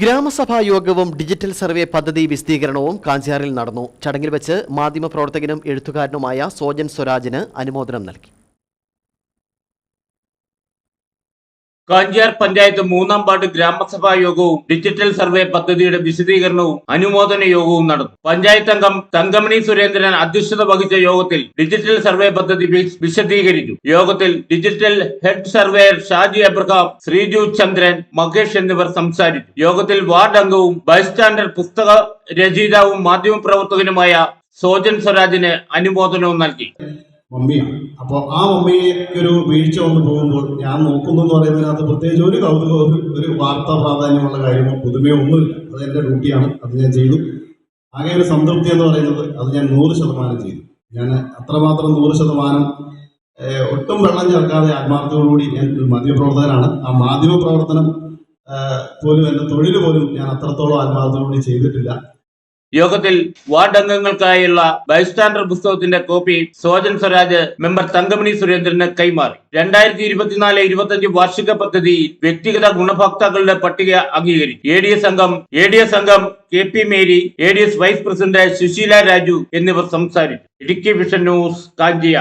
ഗ്രാമസഭാ യോഗവും digital survey പദ്ധതി വിശദീകരണവും കാഞ്ചാറിൽ നടന്നു. ചടങ്ങിൽ വെച്ച് മാധ്യമപ്രവർത്തകനും എഴുത്തുകാരനുമായ സോജൻ സ്വരാജിന് അനുമോദനം നൽകി. കാഞ്ചിയാർ പഞ്ചായത്ത് മൂന്നാം വാർഡ് ഗ്രാമസഭാ യോഗവും ഡിജിറ്റൽ സർവേ പദ്ധതിയുടെ വിശദീകരണവും അനുമോദന യോഗവും നടന്നു. പഞ്ചായത്ത് അംഗം തങ്കമണി സുരേന്ദ്രൻ അധ്യക്ഷത വഹിച്ച യോഗത്തിൽ ഡിജിറ്റൽ സർവേ പദ്ധതി വിശദീകരിച്ചു. യോഗത്തിൽ digital head surveyor Shaji Abraham Sreeju Chandran Makesh എന്നിവർ സംസാരിച്ചു. യോഗത്തിൽ വാർഡ് അംഗവും ബൈസ്റ്റാൻഡർ പുസ്തക രചയിതാവും മാധ്യമപ്രവർത്തകനുമായ സോജൻ സ്വരാജിന് അനുമോദനവും നൽകി. മമ്മിയാണ്. അപ്പോൾ ആ മമ്മിക്ക് ഒരു വീഴ്ച വന്നു പോകുമ്പോൾ ഞാൻ നോക്കുന്നു എന്ന് പറയുന്നതിനകത്ത് പ്രത്യേകിച്ച് ഒരു കൗതുകവും ഒരു വാർത്താ പ്രാധാന്യമുള്ള കാര്യമോ പുതുമയോ ഒന്നുമില്ല. അത് എന്റെ ഡ്യൂട്ടിയാണ്. അത് ഞാൻ ചെയ്തു. ആകെ ഒരു സംതൃപ്തി എന്ന് പറയുന്നത് അത് ഞാൻ നൂറ് ശതമാനം ചെയ്തു. ഞാൻ അത്രമാത്രം നൂറ് ശതമാനം ഒട്ടും വെള്ളം ചേർക്കാതെ ആത്മാർത്ഥതയോടുകൂടി ഞാൻ ഒരു മാധ്യമപ്രവർത്തകനാണ്. ആ മാധ്യമ പ്രവർത്തനം പോലും എന്റെ തൊഴിൽ പോലും ഞാൻ അത്രത്തോളം ആത്മാർത്ഥതയോടുകൂടി ചെയ്തിട്ടില്ല. യോഗത്തിൽ വാർഡ് അംഗങ്ങൾക്കായുള്ള ബൈസ്റ്റാൻഡർ പുസ്തകത്തിന്റെ കോപ്പി സോജൻ സ്വരാജ് മെമ്പർ തങ്കമണി സുരേന്ദ്രന് കൈമാറി. രണ്ടായിരത്തി ഇരുപത്തിനാല് ഇരുപത്തഞ്ച് വാർഷിക പദ്ധതി വ്യക്തിഗത ഗുണഭോക്താക്കളുടെ പട്ടിക അംഗീകരിച്ചു. എ ഡി എസ് അംഗം എ ഡി എസ് അംഗം K P Mary A D S vice president Susheela Raju എന്നിവർ സംസാരിച്ചു. Idukki vision news Kanjia